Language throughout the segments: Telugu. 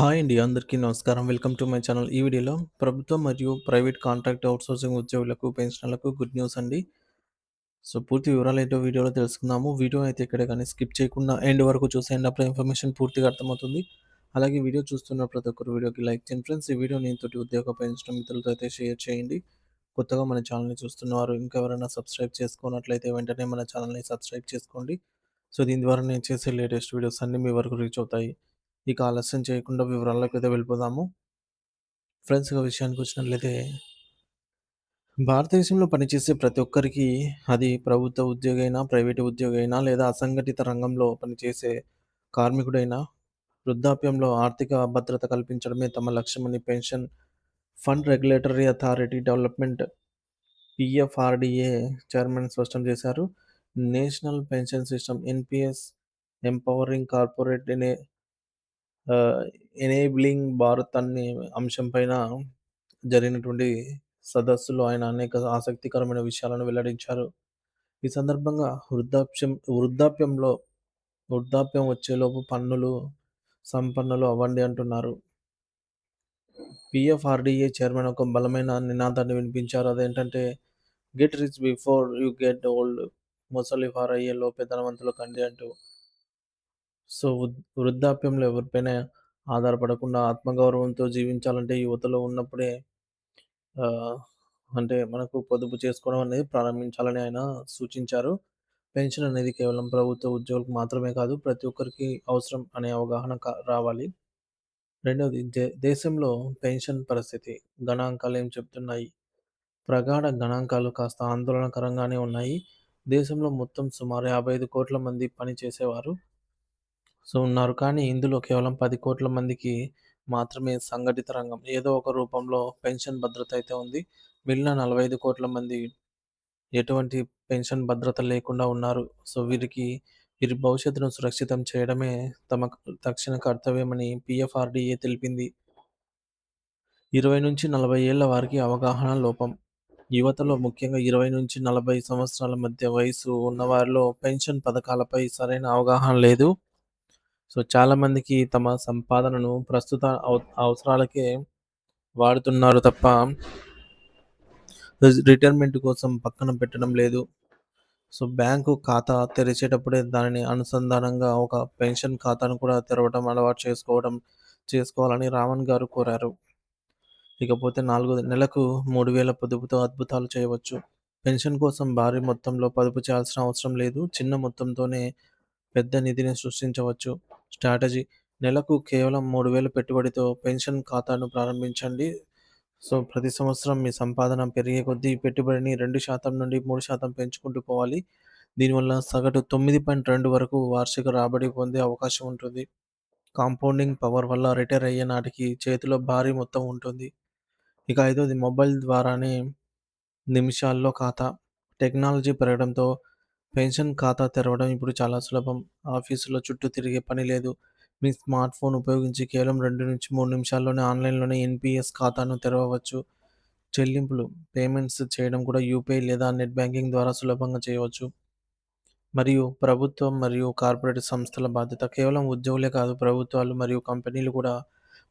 హాయ్ అండి అందరికీ నమస్కారం. Welcome to my channel. ఈ వీడియోలో ప్రభుత్వం మరియు ప్రైవేట్ కాంట్రాక్ట్ అవుట్సోర్సింగ్ ఉద్యోగులకు పెన్షన్లకు గుడ్ న్యూస్ అండి. సో పూర్తి వివరాలు ఏంటో వీడియోలో తెలుసుకుందాము. వీడియో అయితే ఇక్కడ కానీ స్కిప్ చేయకుండా ఎండ్ వరకు చూసేయండి. అప్పుడు ఇన్ఫర్మేషన్ పూర్తిగా అర్థమవుతుంది. అలాగే వీడియో చూస్తున్న ప్రతి ఒక్కరు వీడియోకి లైక్ చేయండి. ఫ్రెండ్స్ ఈ వీడియో నేను తోటి ఉద్యోగ పెన్షన్ మిత్రులతో అయితే షేర్ చేయండి. కొత్తగా మన ఛానల్ని చూస్తున్నవారు ఇంకా ఎవరైనా సబ్స్క్రైబ్ చేసుకున్నట్లయితే వెంటనే మన ఛానల్ని సబ్స్క్రైబ్ చేసుకోండి. సో దీని ద్వారా నేను చేసే లేటెస్ట్ వీడియోస్ అన్నీ మీ వరకు రీచ్ అవుతాయి. ఇక ఆలస్యం చేయకుండా వివరాల్లోకి అయితే వెళ్ళిపోదాము. ఫ్రెండ్స్ ఇక విషయానికి వచ్చినట్లయితే భారతదేశంలో పనిచేసే ప్రతి ఒక్కరికి అది ప్రభుత్వ ఉద్యోగి అయినా ప్రైవేటు ఉద్యోగి అయినా లేదా అసంఘటిత రంగంలో పనిచేసే కార్మికుడైనా వృద్ధాప్యంలో ఆర్థిక భద్రత కల్పించడమే తమ లక్ష్యమని pension fund regulatory authority development PFRDA chairman స్పష్టం చేశారు. National pension system NPS empowering corporate ena enabling Bharat అనే అంశం పైన జరిగినటువంటి సదస్సులో ఆయన అనేక ఆసక్తికరమైన విషయాలను వెల్లడించారు. ఈ సందర్భంగా వృద్ధాప్యం వృద్ధాప్యంలో వృద్ధాప్యం వచ్చేలోపు పన్నులు సంపన్నులు అవ్వండి అంటున్నారు. పిఎఫ్ఆర్డిఏ చైర్మన్ ఒక బలమైన నినాదాన్ని వినిపించారు. అదేంటంటే get rich before you get old. ముసలి ఫారయ్యేలో పెద్దనవంతులు కండి అంటూ సో వృద్- వృద్ధాప్యంలో ఎవరిపైన ఆధారపడకుండా ఆత్మగౌరవంతో జీవించాలంటే యువతలో ఉన్నప్పుడే ఆ, అంటే మనకు పొదుపు చేసుకోవడం అనేది ప్రారంభించాలని ఆయన సూచించారు. పెన్షన్ అనేది కేవలం ప్రభుత్వ ఉద్యోగులకు మాత్రమే కాదు ప్రతి ఒక్కరికి అవసరం అనే అవగాహన రావాలి. రెండవది దే- దేశంలో పెన్షన్ పరిస్థితి గణాంకాలు ఏం చెప్తున్నాయి? ప్రగాఢ గణాంకాలు కాస్త ఆందోళనకరంగానే ఉన్నాయి. దేశంలో మొత్తం సుమారు యాభై ఐదు కోట్ల మంది పని చేసేవారు సో ఉన్నారు. కానీ ఇందులో కేవలం పది కోట్ల మందికి మాత్రమే సంఘటిత రంగం. ఏదో ఒక రూపంలో పెన్షన్ భద్రత అయితే ఉంది. మిగిలిన నలభై ఐదు కోట్ల మంది ఎటువంటి పెన్షన్ భద్రత లేకుండా ఉన్నారు. సో వీరికి వీరి భవిష్యత్తును సురక్షితం చేయడమే తమ తక్షణ కర్తవ్యమని పిఎఫ్ఆర్డిఏ తెలిపింది. ఇరవై నుంచి నలభై ఏళ్ళ వారికి అవగాహన లోపం. యువతలో ముఖ్యంగా ఇరవై నుంచి నలభై సంవత్సరాల మధ్య వయసు ఉన్నవారిలో పెన్షన్ పథకాలపై సరైన అవగాహన లేదు. సో చాలామందికి తమ సంపాదనను ప్రస్తుత అవసరాలకే వాడుతున్నారు తప్ప రిటైర్మెంట్ కోసం పక్కన పెట్టడం లేదు. సో బ్యాంకు ఖాతా తెరిచేటప్పుడే దానిని అనుసంధానంగా ఒక పెన్షన్ ఖాతాను కూడా తెరవడం అలవాటు చేసుకోవడం చేసుకోవాలని రావణ్ గారు కోరారు. ఇకపోతే నాలుగు నెలకు మూడు వేల పొదుపుతో అద్భుతాలు చేయవచ్చు. పెన్షన్ కోసం భారీ మొత్తంలో పొదుపు చేయాల్సిన అవసరం లేదు. చిన్న మొత్తంతోనే పెద్ద నిధిని సృష్టించవచ్చు. స్ట్రాటజీ. నెలకు కేవలం మూడు వేల పెట్టుబడితో పెన్షన్ ఖాతాను ప్రారంభించండి. సో ప్రతి సంవత్సరం మీ సంపాదన పెరిగే కొద్దీ పెట్టుబడిని రెండు శాతం నుండి మూడు శాతం పెంచుకుంటూ పోవాలి. దీనివల్ల సగటు తొమ్మిది పాయింట్ రెండు వరకు వార్షిక రాబడి పొందే అవకాశం ఉంటుంది. కాంపౌండింగ్ పవర్ వల్ల రిటైర్ అయ్యే నాటికి చేతిలో భారీ మొత్తం ఉంటుంది. ఇక ఐదోది మొబైల్ ద్వారానే నిమిషాల్లో ఖాతా. టెక్నాలజీ పెరగడంతో పెన్షన్ ఖాతా తెరవడం ఇప్పుడు చాలా సులభం. ఆఫీసులో చుట్టూ తిరిగే పని లేదు. మీ స్మార్ట్ ఫోన్ ఉపయోగించి కేవలం రెండు నుంచి మూడు నిమిషాల్లోనే ఆన్లైన్లోనే ఎన్పిఎస్ ఖాతాను తెరవవచ్చు. చెల్లింపులు పేమెంట్స్ చేయడం కూడా యూపీఐ లేదా నెట్ బ్యాంకింగ్ ద్వారా సులభంగా చేయవచ్చు. మరియు ప్రభుత్వం మరియు కార్పొరేట్ సంస్థల బాధ్యత కేవలం ఉద్యోగులే కాదు ప్రభుత్వాలు మరియు కంపెనీలు కూడా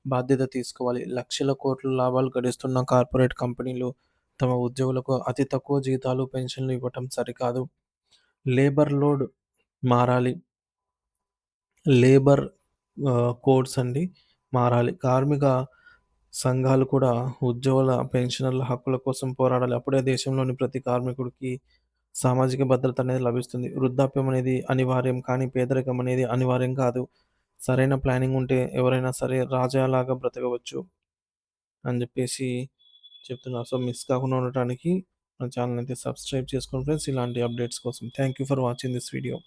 బాధ్యత తీసుకోవాలి. లక్షల కోట్ల లాభాలు గడిస్తున్న కార్పొరేట్ కంపెనీలు తమ ఉద్యోగులకు అతి తక్కువ జీతాలు పెన్షన్లు ఇవ్వటం సరికాదు. లేబర్ లోడ్ మారాలి. లేబర్ కోడ్స్ అండి మారాలి. కార్మిక సంఘాలు కూడా ఉద్యోగుల పెన్షనర్ల హక్కుల కోసం పోరాడాలి. అప్పుడే దేశంలోని ప్రతి కార్మికుడికి సామాజిక భద్రత అనేది లభిస్తుంది. వృద్ధాప్యం అనేది అనివార్యం కానీ పేదరికం అనేది అనివార్యం కాదు. సరైన ప్లానింగ్ ఉంటే ఎవరైనా సరే రాజాలాగా బ్రతకవచ్చు అని చెప్పేసి చెప్తున్నారు. సో మిస్ కాకుండా ఉండటానికి మన ఛానల్ అయితే సబ్స్క్రైబ్ చేసుకోండి ఫ్రెండ్స్. ఇలాంటి అప్డేట్స్ కోసం thank you for watching this video